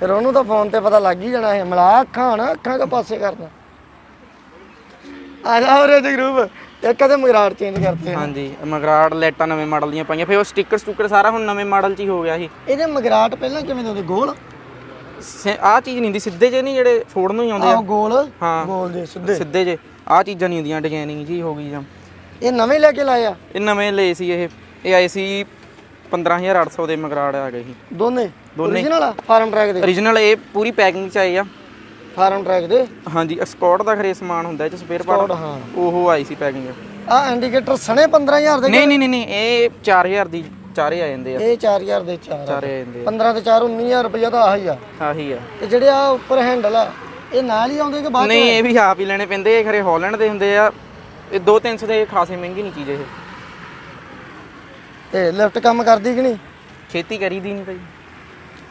ਫਿਰ ਉਹਨੂੰ ਤਾਂ ਫੋਨ ਤੇ ਪਤਾ ਲੱਗ ਹੀ ਜਾਣਾ ਹੈ ਮਲਾ ਅੱਖਾਂ ਨਾ ਅੱਖਾਂ ਕੇ ਪਾਸੇ ਕਰਨਾ। ਆ ਜਾ ਉਹਰੇ ਦੇ ਗਰੂਪ ਇੱਕ ਕਦੇ ਮਗਰਾੜ ਚੇਂਜ ਕਰਤੇ ਹਾਂਜੀ ਮਗਰਾੜ ਲੈਟਾਂ ਨਵੇਂ ਮਾਡਲ ਦੀਆਂ ਪਾਈਆਂ ਫਿਰ ਉਹ ਸਟicker ਸਟੂਕਰ ਸਾਰਾ ਹੁਣ ਨਵੇਂ ਮਾਡਲ 'ਚ ਹੀ ਹੋ ਗਿਆ ਸੀ। ਇਹਦੇ ਮਗਰਾਟ ਪਹਿਲਾਂ ਕਿਵੇਂ ਦੇ ਹੁੰਦੇ? ਗੋਲ? ਆਹ ਚੀਜ਼ ਨਹੀਂ ਹੁੰਦੀ ਸਿੱਧੇ ਜੇ ਨਹੀਂ ਜਿਹੜੇ ਫੋੜਨ ਨੂੰ ਹੀ ਆਉਂਦੇ ਆ। ਆਹ ਗੋਲ? ਹਾਂ। ਗੋਲ ਦੇ ਸਿੱਧੇ। ਸਿੱਧੇ ਜੇ ਆਹ ਚੀਜ਼ਾਂ ਨਹੀਂ ਹੁੰਦੀਆਂ ਡਿਜ਼ਾਈਨਿੰਗ ਜੀ ਹੋ ਗਈ ਜਾਂ। ਇਹ ਨਵੇਂ ਲੈ ਕੇ ਲਾਏ ਆ? ਇਹ ਨਵੇਂ ਲਏ ਸੀ ਇਹ। ਇਹ ਆਏ ਸੀ 15800 ਦੇ ਮਗਰਾੜ ਆ ਗਏ ਸੀ। ਦੋਨੇ? ਦੋਨੇ। original ਆ? ਫਾਰਮ ਟਰੈਕ ਦੇ? Origignal ਇਹ ਪੂਰੀ ਪੈਕਿੰਗ ਚ ਆਏ ਆ। ਫਾਰਮ ਟਰੈਕ ਦੇ? ਹਾਂਜੀ ਐਕਸਪੋਰਟ ਦਾ ਖਰੇ ਸਮਾਨ ਹੁੰਦਾ ਇਹ ਚ ਸਪੇਅਰ ਪਾਰਟ ਹਾਂ। ਉਹ ਆਈ ਸੀ ਪੈਕਿੰਗ ਆ ਇੰਡੀਕੇਟਰ ਸਣੇ 15000 ਦੇ ਨਹੀਂ ਨਹੀਂ ਨਹੀਂ ਨਹੀਂ ਇਹ 4000 ਦੀ ਚਾਰੇ ਆ ਜਾਂਦੇ ਆ। ਇਹ 4000 ਦੇ 4 ਚਾਰੇ ਆ ਜਾਂਦੇ 15 ਤੇ 4 19000 ਰੁਪਇਆ ਤਾਂ ਆਹੀ ਆ। ਆ ਆਹੀ ਆ। ਤੇ ਜਿਹੜੇ ਆ ਉੱਪਰ ਹੈਂਡਲ ਆ ਇਹ ਨਾਲ ਹੀ ਆਉਂਦੇ ਕਿ ਬਾਅਦ ਨਹੀਂ ਇਹ ਵੀ ਆਪ ਹੀ ਲੈਣੇ ਪੈਂਦੇ ਇਹ ਖਰੇ ਹਾਲੈਂਡ ਦੇ ਹੁੰਦੇ ਆ। ਇਹ 2-300 ਦੇ ਖਾਸੇ ਮਹਿੰਗੀ ਨਹੀਂ ਚੀਜ਼ ਇਹ। ਤੇ ਲਿਫਟ ਕੰਮ ਕਰਦੀ ਕਿ ਨਹੀਂ? ਖੇਤੀ ਕਰੀਦੀ ਨਹੀਂ ਭਾਈ।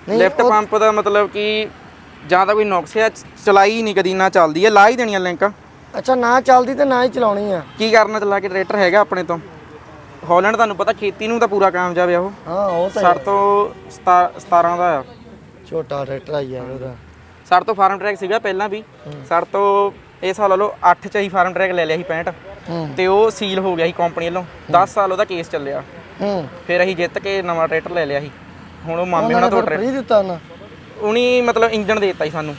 ਨਹੀਂ, ਲਿਫਟ ਪੰਪ ਦਾ ਮਤਲਬ ਕਿ ਜਾਂ ਤਾਂ ਕੋਈ ਨੁਕਸ ਚਲਾਈ ਨਹੀਂ ਕਦੀ ਨਾ ਚੱਲਦੀ ਆ ਲਾ ਹੀ ਦੇਣੀਆਂ ਲਿੰਕ। ਅੱਛਾ ਨਾ ਚੱਲਦੀ ਤੇ ਨਾ ਹੀ ਚਲਾਉਣੀ ਆ। ਕੀ ਕਰਨਾ ਚਲਾ ਕੇ ਟਰੈਕਟਰ ਹੈਗਾ ਆਪਣੇ ਤੋਂ? ਹਾਲੈਂਡ ਤੁਹਾਨੂੰ ਪਤਾ ਖੇਤੀ ਨੂੰ ਤਾਂ ਪੂਰਾ ਕਾਮਯਾਬ ਆ ਉਹ। ਹਾਂ ਉਹ ਤਾਂ 60 ਤੋਂ 17 ਦਾ ਆ। ਛੋਟਾ ਟਰੈਕਟਰ ਆ ਯਾਰ ਉਹਦਾ। 60 ਤੋਂ ਫਾਰਮ ਟਰੈਕ ਸੀਗਾ ਪਹਿਲਾਂ ਵੀ। 60 ਤੋਂ ਇਹ ਸਾਲ ਲਓ 8 ਚ ਹੀ ਫਾਰਮ ਟਰੈਕ ਲੈ ਲਿਆ ਸੀ 65 ਹੂੰ। ਤੇ ਉਹ ਸੀਲ ਹੋ ਗਿਆ ਸੀ ਕੰਪਨੀ ਵੱਲੋਂ। 10 ਸਾਲ ਉਹਦਾ ਕੇਸ ਚੱਲਿਆ। ਹੂੰ। ਫਿਰ ਅਸੀਂ ਜਿੱਤ ਕੇ ਨਵਾਂ ਟਰੈਕਟਰ ਲੈ ਲਿਆ ਸੀ। ਹੁਣ ਉਹ ਮਾਮੇ ਹੁਣਾਂ ਤੋਂ ਟਰੈਕਟਰ ਫ੍ਰੀ ਦਿੱਤਾ ਨਾ। ਉਣੀ ਮਤਲਬ ਇੰਜਨ ਦੇ ਦਿੱਤਾ ਸੀ ਸਾਨੂੰ।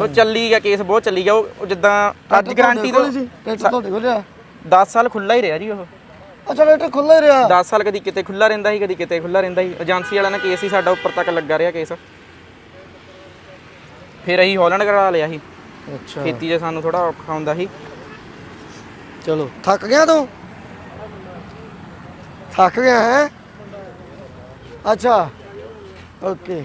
ਉਹ ਚੱਲੀ ਗਿਆ ਕੇਸ ਬਹੁਤ ਚੱਲੀ ਗਿਆ। ਉਹ ਜਿੱਦਾਂ ਅੱਜ ਗਾਰੰਟੀ ਤੋਂ ਸੀ? ਟਰੈਕਟਰ ਤੁਹਾਡੇ ਕੋਲ ਰਿਹਾ? 10 ਸਾਲ ਖੁੱਲਾ ਹੀ ਰਿਹਾ ਜੀ ਉਹ। ਅੱਛਾ ਟਰੈਕਟਰ ਖੁੱਲਾ ਹੀ ਰਿਹਾ? 10 ਸਾਲ ਕਦੀ ਕਿਤੇ ਖੁੱਲਾ ਰਹਿੰਦਾ ਸੀ ਕਦੀ ਕਿਤੇ ਖੁੱਲਾ ਰਹਿੰਦਾ ਸੀ। ਏਜੰਸੀ ਵਾਲਿਆਂ ਨੇ ਕੇਸ ਹੀ ਸਾਡਾ ਉੱਪਰ ਤੱਕ ਲੱਗਾ ਰਿਹਾ ਕੇਸ। ਫਿਰ ਅਸੀਂ ਹਾਲੈਂਡ ਕਰਾ ਲਿਆ ਸੀ। ਅੱਛਾ। ਖੇਤੀ 'ਚ ਸਾਨੂੰ ਥੋੜਾ ਔਖਾ ਹੁੰਦਾ ਸੀ। ਚਲੋ ਥੱਕ ਗਿਆ ਤੂੰ? ਥੱਕ ਗਿਆ ਹੈ? ਅੱਛਾ ਓਕੇ।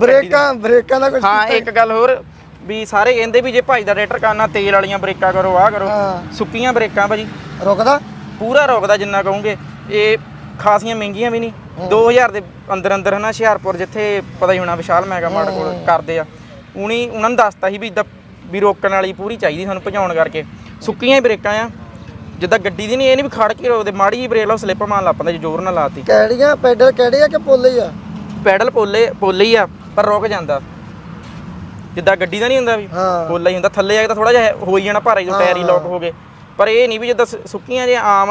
ਬ੍ਰੇਕਾਂ ਬ੍ਰੇਕਾਂ ਦਾ ਕੁਝ ਹਾਂ ਇੱਕ ਗੱਲ ਹੋਰ ਵੀ ਸਾਰੇ ਕਹਿੰਦੇ ਵੀ ਜੇ ਭਾਈ ਦਾ ਟਰੈਕਟਰ ਕਰਨਾ ਤੇਲ ਵਾਲੀਆਂ ਬ੍ਰੇਕਾਂ ਕਰੋ ਆਹ ਕਰੋ ਸੁੱਕੀਆਂ ਬ੍ਰੇਕਾਂ ਭਾਜੀ। ਰੁਕਦਾ? ਪੂਰਾ ਰੋਕਦਾ ਜਿੰਨਾ ਕਹੋਗੇ। ਇਹ ਖਾਸੀਆਂ ਮਹਿੰਗੀਆਂ ਵੀ ਨਹੀਂ। 2000 ਦੇ ਅੰਦਰ ਅੰਦਰ ਹਨਾ ਹੁਸ਼ਿਆਰਪੁਰ ਜਿੱਥੇ ਪਤਾ ਹੀ ਹੋਣਾ ਵਿਸ਼ਾਲ ਮੈਗਾ ਮਾਰਟ ਕੋਲ ਕਰਦੇ ਆ। ਉਣੀ ਉਹਨਾਂ ਨੂੰ ਦੱਸਤਾ ਸੀ ਵੀ ਇਦਾਂ ਵੀ ਰੋਕਣ ਵਾਲੀ ਪੂਰੀ ਚਾਹੀਦੀ ਸਾਨੂੰ ਭਜਾਉਣ ਕਰਕੇ। ਸੁੱਕੀਆਂ ਹੀ ਬ੍ਰੇਕਾਂ ਆ। ਜਿੱਦਾਂ ਗੱਡੀ ਦੀ ਨਹੀਂ ਇਹ ਨਹੀਂ ਵੀ ਖੜ ਕੇ ਰੋਕਦੇ ਮਾੜੀ ਜਿਹੀ ਬ੍ਰੇਕ ਲਾਓ ਸਲਿੱਪ ਮਾਰਨ ਲੱਗ ਪੈਂਦਾ ਜੇ ਜ਼ੋਰ ਨਾਲ ਲਾਤੀ। ਕੈੜੀਆਂ ਪੈਡਲ ਕਿਹੜੇ ਆ ਕਿ ਪੋਲੇ ਆ? ਪੈਡਲ ਪੋਲੇ ਪੋਲੇ ਹੀ ਆ। ਪਰ ਰੁਕ ਜਾਂਦਾ। ਜਿੱਦਾਂ ਗੱਡੀ ਦਾ ਨਹੀਂ ਹੁੰਦਾ ਵੀ ਹਾਂ। ਪੋਲਾ ਹੀ ਹੁੰਦਾ ਥੱਲੇ ਆ ਕੇ ਤਾਂ ਥੋੜਾ ਜਿਹਾ ਹੋ ਹੀ ਜਾਣਾ ਭਾਰਾ ਜਦੋਂ ਟਾਇਰ ਹੀ ਲੋਕ ਹੋ। ਗਏ। ਪਰ ਇਹ ਨਹੀਂ ਵੀ ਜਿੱਦਾਂ ਸੁ- ਸੁੱਕੀਆਂ ਜੇ ਆਮ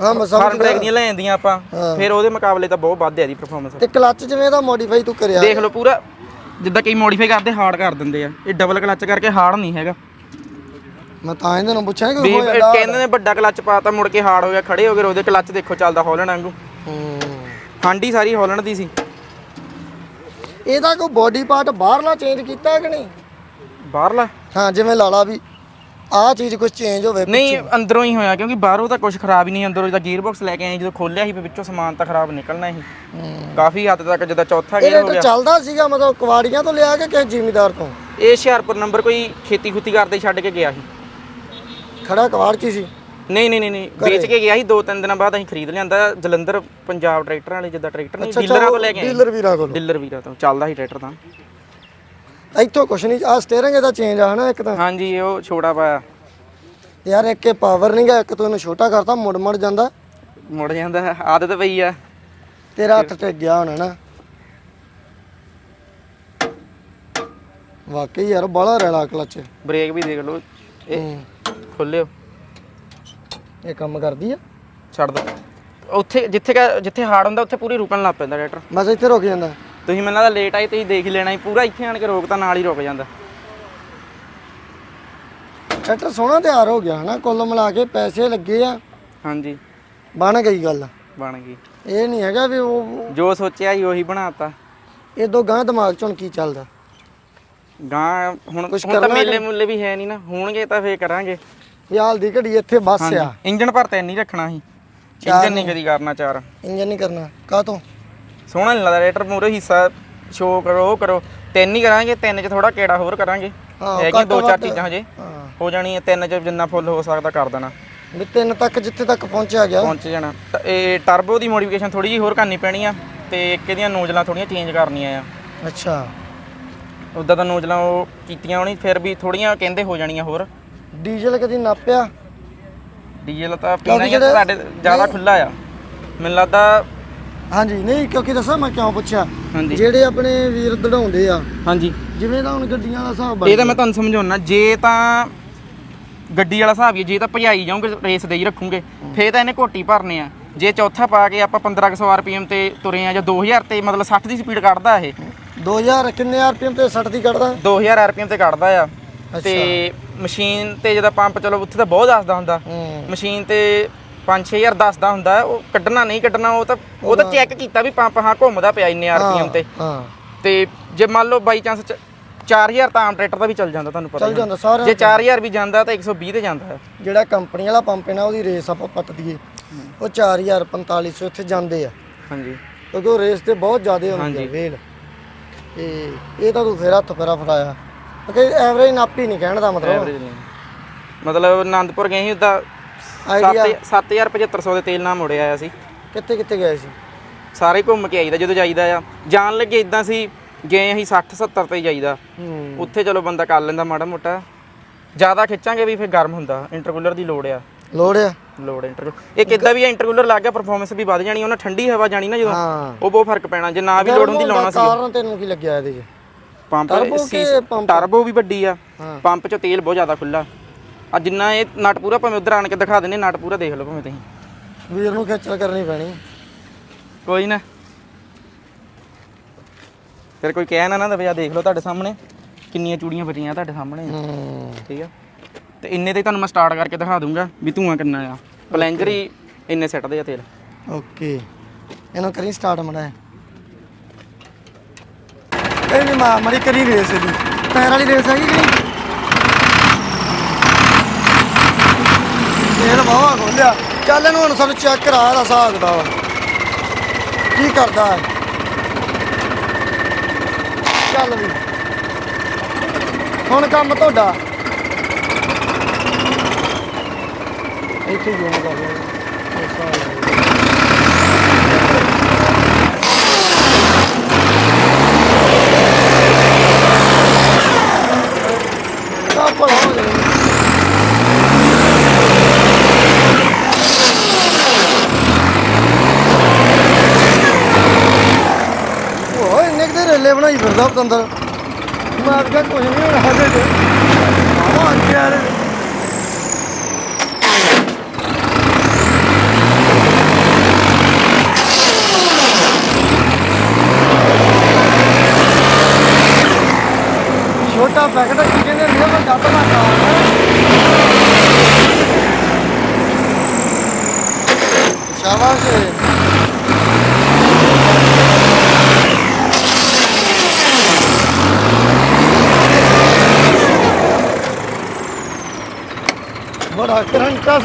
ਹਾਂ ਮੈਂ ਫਾਰਮ ਸਮਝ ਟਰੈਕ ਗਿਆ ਦੀਆਂ ਲੈ ਜਾਂਦੀਆਂ ਆਪਾਂ ਫਿਰ ਉਹਦੇ ਮੁਕਾਬਲੇ ਤਾਂ ਬਹੁਤ ਵੱਧ ਹੈ ਦੀ ਪਰਫਾਰਮੈਂਸ ਤੇ ਕਲੱਚ ਜਿਵੇਂ ਦਾ ਮੋਡੀਫਾਈ ਤੂੰ ਕਰਿਆ। ਦੇਖ ਲਓ ਪੂਰਾ ਜਿੱਦਾਂ ਕਈ ਮੋਡੀਫਾਈ ਕਰਦੇ ਹਾਰਡ ਕਰ ਦਿੰਦੇ ਆ। ਇਹ ਡਬਲ ਕਲੱਚ ਕਰਕੇ ਹਾਰਡ ਨਹੀਂ ਹੈਗਾ। ਮੈਂ ਤਾਂ ਇਹਨਾਂ ਨੂੰ ਪੁੱਛਿਆ ਕਿ ਵੀ ਕਹਿੰਦੇ ਨੇ ਵੱਡਾ ਕਲੱਚ ਪਾਤਾ ਮੁੜ ਕੇ ਹਾਰਡ ਹੋ ਗਿਆ ਖੜੇ ਹੋ ਗਏ ਉਹਦੇ ਕਲੱਚ ਦੇਖੋ ਚੱਲਦਾ ਹਾਲੈਂਡ ਵਾਂਗੂ। ਹੂੰ। ਹਾਂਡੀ ਸਾਰੀ ਹਾਲੈਂਡ ਦੀ ਸੀ। ਇਹਦਾ ਕੋਈ ਬੋਡੀ ਪਾਰਟ ਬਾਹਰਲਾ ਚੇਂਜ ਕੀਤਾ ਕਿ ਨਹੀਂ? ਬਾਹਰਲਾ? ਹਾਂ ਜਿਵੇਂ ਲਾਲਾ ਵੀ। ਆਹ ਚੀਜ਼ ਕੁਝ ਚੇਂਜ ਹੋਵੇ ਨਹੀਂ ਅੰਦਰੋਂ ਹੀ ਹੋਇਆ ਕਿਉਂਕਿ ਬਾਹਰੋਂ ਤਾਂ ਕੁਝ ਖਰਾਬ ਹੀ ਨਹੀਂ ਅੰਦਰੋਂ ਜਿਹਦਾ ਗੀਅਰ ਬਾਕਸ ਲੈ ਕੇ ਆਏ ਜਦੋਂ ਖੋਲਿਆ ਸੀ ਵਿੱਚੋਂ ਸਮਾਨ ਤਾਂ ਖਰਾਬ ਨਿਕਲਣਾ ਸੀ ਕਾਫੀ ਹੱਦ ਤੱਕ ਜਿੱਦਾਂ ਚੌਥਾ ਇਹ ਗੇਅਰ ਹੋ ਗਿਆ। ਚੱਲਦਾ ਸੀਗਾ ਮਤਲਬ ਕੁਵਾੜੀਆਂ ਤੋਂ ਲਿਆ ਕੇ ਕਿਸੇ ਜ਼ਿਮੀਦਾਰ ਤੋਂ? ਇਹ ਹੁਸ਼ਿਆਰਪੁਰ ਨੰਬਰ ਕੋਈ ਖੇਤੀ ਖੁੱਤੀ ਕਰਦੇ ਛੱਡ ਕੇ ਗਿਆ ਸੀ। ਖੜਾ ਕਵਾੜ ਕੀ ਸੀ। ਨਹੀਂ ਨਹੀਂ ਨਹੀਂ ਨਹੀਂ। ਵੇਚ ਕੇ ਗਿਆ ਸੀ ਦੋ ਤਿੰਨ ਦਿਨਾਂ ਬਾਅਦ ਅਸੀਂ ਖਰੀਦ ਲਿਆਂਦਾ। ਜਲੰਧਰ ਪੰਜਾਬ ਟਰੈਕਟਰ ਵਾਲੇ ਜਿੱਦਾਂ ਟਰੈਕਟਰ ਨਹੀਂ ਡੀਲਰਾਂ ਤੋਂ ਲੈ ਕੇ ਆਏ। ਡੀਲਰ ਵੀਰਾਂ ਕੋਲ? ਡੀਲਰ ਵੀਰਾਂ ਤੋਂ ਚੱਲਦਾ ਸੀ ਟਰੈਕਟਰ ਤਾਂ। ਇੱਥੋਂ ਕੁਛ ਨਹੀਂ ਆ ਸਟੀਅਰਿੰਗ ਇਹਦਾ ਚੇਂਜ ਆ ਹਨਾ ਇੱਕ ਤਾਂ। ਹਾਂਜੀ ਉਹ ਛੋਟਾ ਪਾਇਆ। ਯਾਰ ਇੱਕ ਇਹ ਪਾਵਰ ਨਹੀਂਗਾ ਇੱਕ ਤੂੰ ਇਹਨੂੰ ਛੋਟਾ ਕਰਤਾ ਮੁੜ ਮੁੜ ਜਾਂਦਾ। ਮੁੜ ਜਾਂਦਾ ਆਦਤ ਪਈ ਆ। ਤੇਰਾ ਹੱਥ ਟਿਕ ਗਿਆ ਹੁਣ ਨਾ ਵਾਕਈ ਯਾਰ ਬੜਾ ਰੈਲਾ ਕਲਚ ਬ੍ਰੇਕ ਵੀ ਦੇਖ ਲਓ ਇਹ ਖੋਲਿਓ। ਇਹ ਕੰਮ ਕਰਦੀ ਆ। ਛੱਡ ਦੋ। ਉੱਥੇ ਜਿੱਥੇ ਕਾ- ਜਿੱਥੇ ਹਾਰਡ ਹੁੰਦਾ ਉੱਥੇ ਪੂਰੀ ਰੁਕਣ ਲੱਗ ਪੈਂਦਾ ਟਰੈਕਟਰ ਬਸ ਇੱਥੇ ਰੁਕ ਜਾਂਦਾ। ਤੁਸੀਂ ਮੈਨੂੰ ਲੱਗਦਾ ਲੇਟ ਆਏ ਤੁਸੀਂ ਦੇਖ ਹੀ ਲੈਣਾ ਸੀ। ਪੂਰਾ ਇੱਥੇ ਆਣ ਕੇ ਰੋਕਤਾ ਨਾਲ ਹੀ ਰੁਕ ਜਾਂਦਾ। ਟਰੈਕਟਰ ਸੋਹਣਾ ਤਿਆਰ ਹੋ ਗਿਆ ਹਨਾ? ਕੁੱਲ ਮਿਲਾ ਕੇ ਪੈਸੇ ਲੱਗੇ ਆ। ਹਾਂਜੀ। ਬਣ ਗਈ ਗੱਲ। ਬਣ ਗਈ। ਇਹ ਨਹੀਂ ਹੈਗਾ ਵੀ ਉਹ ਜੋ ਸੋਚਿਆ ਸੀ ਉਹੀ ਬਣਾਤਾ। ਇਹ ਦੋ ਗਾਂ ਦਿਮਾਗ ਚ ਕੀ ਚੱਲਦਾ? ਗਾਂ ਹੁਣ ਕੁਛ ਹੁਣ ਤਾਂ ਕਰਨਾ ਮੇਲੇ ਮੁੱਲੇ ਵੀ ਹੈ ਨਹੀਂ ਨਾ। ਹੋਣਗੇ ਤਾਂ ਫੇਰ ਕਰਾਂਗੇ। ਵੀ ਹਾਲ ਦੀ ਘੜੀ ਇੱਥੇ ਬੱਸ ਆ। ਇੰਜਨ ਪਰ ਤੇ ਨਹੀਂ ਰੱਖਣਾ ਸੀ। ਇੰਜਨ ਨਹੀਂ ਕਦੀ ਕਰਨਾ ਚਾਰ। ਇੰਜਨ ਨਹੀਂ ਕਰਨਾ। ਕਾਹ ਤੋਂ ਸੋਹਣਾ ਨਹੀਂ ਲੱਗਦਾ। ਰੇਟਰ ਮੂਰੇ ਹਿੱਸਾ ਸ਼ੋ ਕਰੋ ਉਹ ਕਰੋ। ਤਿੰਨ ਹੀ ਕਰਾਂਗੇ ਤਿੰਨ ਚ ਥੋੜਾ ਕਿਹੜਾ ਹੋਰ ਕਰਾਂਗੇ। ਹਾਂ, ਹੈਗੀਆਂ ਦੋ ਚਾਰ। ਚੀਜ਼ਾਂ ਹਜੇ। ਹਾਂ। ਜਾਣੀ ਹੈ ਤਿੰਨ ਚ ਜਿੰਨਾ ਫੁੱਲ ਹੋ ਸਕਦਾ ਕਰ ਦੇਣਾ। ਵੀ ਤਿੰਨ ਤੱਕ ਜਿੱਥੇ ਤੱਕ ਪਹੁੰਚਿਆ ਗਿਆ। ਪਹੁੰਚ ਜਾਣਾ। ਇਹ ਟਰਬੋ ਦੀ ਮੋਡੀਫਿਕੇਸ਼ਨ ਥੋੜੀ ਜਿਹੀ ਹੋਰ ਕਰਨੀ ਪੈਣੀ ਆ ਤੇ ਇੱਕ ਇਹਦੀਆਂ ਨੋਜ਼ਲਾਂ ਥੋੜੀਆਂ ਚੇਂਜ ਕਰਨੀਆਂ ਆ। ਅੱਛਾ। ਉਦਾਂ ਤਾਂ ਨੋਜ਼ਲਾਂ ਉਹ ਕੀਤੀਆਂ ਹੋਣੀ ਫਿਰ ਵੀ ਥੋੜੀਆਂ ਕਹਿੰਦੇ ਹੋ ਜਾਣੀਆਂ ਹੋਰ। ਡੀਜ਼ਲ ਕਦੀ ਨਾਪਿਆ? ਡੀਜ਼ਲ ਤਾਂ ਪੀਣਾ ਹੀ ਆ, ਜਿਹੜੇ- ਤੁਹਾਡੇ ਜ਼ਿਆਦਾ ਖੁੱਲਾ ਆ। ਮੈਨੂੰ ਲੱਗਦਾ ਹਾਂਜੀ ਨਹੀਂ ਕਿਉਂਕਿ ਦੱਸਾਂ ਮੈਂ ਕਿਉਂ ਪੁੱਛਿਆ? ਹਾਂਜੀ। ਜਿਹੜੇ ਆਪਣੇ ਵੀਰ ਦੜਾਉਂਦੇ ਆ ਹਾਂਜੀ। ਜਿਵੇਂ ਤਾਂ ਹੁਣ ਗੱਡੀਆਂ ਦਾ ਹਿਸਾਬ ਬਣ ਇਹ ਤਾਂ ਮੈਂ ਤੁਹਾਨੂੰ ਸਮਝਾਉਣਾ ਜੇ ਤਾਂ ਗੱਡੀ ਵਾਲਾ ਹਿਸਾਬ ਹੀ ਹੈ, ਜੇ ਤਾਂ ਭਜਾਈ ਜਾਓਗੇ ਰੇਸ ਦੇ ਹੀ ਰੱਖੂਗੇ ਫੇਰ ਤਾਂ ਇਹਨੇ ਘੋਟੀ ਭਰਨੇ ਆ। ਜੇ ਚੌਥਾ ਪਾ ਕੇ ਆਪਾਂ 1500 ਆਰਪੀਐਮ ਤੇ ਤੁਰੇ ਆ ਜਾਂ 2000 ਤੇ ਮਤਲਬ 60 ਦੀ ਸਪੀਡ ਕੱਢਦਾ ਇਹ। 2000 ਕਿੰਨੇ ਆਰਪੀਐਮ ਤੇ 60 ਦੀ ਕੱਢਦਾ? 2000 ਆਰਪੀਐਮ ਤੇ ਕੱਢਦਾ ਆ। ਤੇ ਮਸ਼ੀਨ ਤੇ ਜਿਹਦਾ ਪੰਪ ਚਲੋ ਉੱਥੇ ਤਾਂ ਬਹੁਤ ਦੱਸਦਾ ਹੁੰਦਾ। ਮਸ਼ੀਨ ਤੇ 5-6000 ਦੱਸਦਾ ਹੁੰਦਾ ਉਹ ਕੱਢਣਾ ਨਹੀਂ ਕੱਢਣਾ ਉਹ ਤਾਂ ਉਹ ਤਾਂ ਚੈੱਕ ਕੀਤਾ ਵੀ ਪੰਪ ਹਾਂ ਘੁੰਮਦਾ ਪਿਆ ਇੰਨੇ ਆਰਪੀਐਮ ਤੇ। ਤੇ ਜੇ ਮੰਨ ਲਓ ਬਾਈ ਚਾਂਸ 4000 ਤਾਂ ਆਮ ਟਰੈਕਟਰ ਦਾ ਵੀ ਚੱਲ ਜਾਂਦਾ ਤੁਹਾਨੂੰ ਪਤਾ ਚੱਲ ਜਾਂਦਾ। ਸਾਰਾ ਜੇ 4000 ਵੀ ਜਾਂਦਾ ਤਾਂ 120 ਤੇ ਜਾਂਦਾ ਜਿਹੜਾ ਕੰਪਨੀ ਵਾਲਾ ਪੰਪ ਹੈ ਨਾ ਉਹਦੀ ਰੇਸ ਆਪਾਂ ਪੱਟ ਦਈਏ। ਉਹ 4000 4500 ਉੱਥੇ ਜਾਂਦੇ ਆ। ਹਾਂਜੀ। ਕਿਉਂਕਿ ਉਹ ਰੇਸ ਤੇ ਬਹੁਤ ਜ਼ਿਆਦਾ ਹੁੰਦੀ। ਹੈ ਵੇਲ। ਤੇ ਇਹ ਤਾਂ ਤੂੰ ਫੇਰ ਹੱਥ ਫੇਰਾ ਫੜਾਇਆ। ਕਿਉਂਕਿ ਐਵਰੇਜ ਨਾਪੀ ਨਹੀਂ ਕਹਿਣ ਦਾ ਮਤਲਬ। ਐਵਰੇਜ ਨਹੀਂ। ਮਤਲਬ ਆਨੰਦਪੁਰ ਗਏ ਸੀ ਉਦਾਂ ਆਈਡੀਆ 7750 ਦੇ ਤੇਲ ਨਾਲ ਮੁੜੇ ਆਇਆ ਸੀ। ਕਿੱਥੇ ਕਿੱਥੇ ਗਏ ਸੀ? ਸਾਰੇ ਹੀ ਘੁੰਮ ਕੇ ਆਈਦਾ ਜਦੋਂ ਜਾਈਦਾ ਆ। ਜਾਣ ਲੱਗੇ ਇਦਾਂ ਸੀ ਗਏ ਅਸੀਂ 60 70 ਤੇ ਹੀ ਜਾਈਦਾ। ਹੂੰ। ਉੱਥੇ ਚਲੋ ਬੰਦਾ ਕਰ ਲੈਂਦਾ ਮਾੜਾ ਮੋਟਾ। ਜ਼ਿਆਦਾ ਖਿੱਚਾਂਗੇ ਵੀ ਫਿਰ ਗਰਮ ਹੁੰਦਾ ਇੰਟਰਕੂਲਰ ਦੀ ਲੋੜ ਆ। ਲੋੜ ਆ? ਲੋੜ ਇੰਟਰਕੂਲਰ ਇਹ ਕਿੱਦਾਂ ਵੀ ਇੰਟਰਕੂਲਰ ਲੱਗ ਗਿਆ ਪਰਫਾਰਮੈਂਸ ਵੀ ਵੱਧ ਜਾਣੀ ਉਹਨਾਂ ਠੰਡੀ ਹਵਾ ਜਾਣੀ ਨਾ ਜਦੋਂ ਹਾਂ। ਉਹ ਬਹੁਤ ਫ਼ਰਕ ਪੈਣਾ ਜੇ ਨਾ ਵੀ ਲੋੜ ਹੁੰਦੀ ਲਾਉਣਾ ਸੀ। ਕਾਰਨ ਤੈਨੂੰ ਕੀ ਲੱਗਿਆ ਇਹਦੇ 'ਚ? ਪੰਪ Turbo ਕਿ? ਟਰਬੋ ਵੀ ਵੱਡੀ ਆ। ਹਾਂ। ਪੰਪ ਚ ਤੇਲ ਬਹੁਤ ਜ਼ਿਆਦਾ ਖੁੱਲਾ ਆ ਜਿੰਨਾ ਇਹ ਨਟ ਪੂਰਾ ਭਾਵੇਂ ਉਧਰ ਆਣ ਕੇ ਦਿਖਾ ਦਿੰਨੇ ਨਟ ਪੂਰਾ ਦੇਖ ਲਓ ਭਾਵੇਂ ਤੁਸੀਂ। ਵੀਰ ਨੂੰ ਖੇਚਲ ਕਰਨੀ ਪੈਣੀ। ਕੋਈ ਨਾ। ਫਿਰ ਕੋਈ ਕਹਿ ਨਾ ਨਾ ਦਵੇ ਆ ਦੇਖ ਲਓ ਤੁਹਾਡੇ ਸਾਹਮਣੇ। ਕਿੰਨੀਆਂ ਚੂੜੀਆਂ ਬਚੀਆਂ ਤੁਹਾਡੇ ਸਾਹਮਣੇ। ਹੂੰ। ਠੀਕ ਆ। ਤੇ ਇੰਨੇ ਤੇ ਤੁਹਾਨੂੰ ਮੈਂ ਸਟਾਰਟ ਕਰਕੇ ਦਿਖਾ ਦੂੰਗਾ ਵੀ ਧੂਆਂ ਕਿੰਨਾ ਆ। ਪਲੈਂਜਰ ਹੀ ਇੰਨੇ ਸੈੱਟ ਦੇ ਆ ਤੇਲ। ਓਕੇ ਇਹਨੂੰ ਕਰੀ ਸਟਾਰਟ ਮੜਾ ਇਹ ਨਹੀਂ ਮਾ ਮੜੀ ਕਰੀ ਰੇਸ ਇਹਦੀ। ਟਾਇਰ ਵਾਲੀ ਰੇਸ ਹੈਗੀ ਕਿ ਨਹੀਂ? ਇਹ ਬਾਵਾ ਖੋਲਿਆ। ਚੱਲ ਇਹਨੂੰ ਹੁਣ ਸਾਨੂੰ ਚੈੱਕ ਕਰਾ ਇਹਦਾ ਹਿਸਾਬ ਕਿਤਾਬ। ਕੀ ਕਰਦਾ ਹੈ ਚੱਲ ਵੀ। ਹੁਣ ਕੰਮ ਤੁਹਾਡਾ। ਇੱਥੇ ਜੂਮ ਕਰ ਲਿਆ ਇਹ ਹਿਸਾਬ ਹੈ। ਤਾਂ ਭਲਾ ਹੋ ਜਾਣਾ ਉਹ ਇੰਨੇ ਕੁ ਦੇ ਰੇਲੇ ਬਣਾਈ ਫਿਰਦਾ ਮੈਂ ਕਿਹਾ ਕੁਝ ਨਹੀਂ ਹੋਣਾ ਹਜੇ ਤੇ। ਆਹ ਅੱਗੇ ਆ ਰਹੇ ਛੋਟਾ ਪੈਕਟ ਕੀ ਕਹਿੰਦੇ ਨੇ ਵੱਡਾ ਧਮਾਕਾ ਸ਼ਾਬਾਸ਼ ਬੜਾ ਕਰੰਟਾ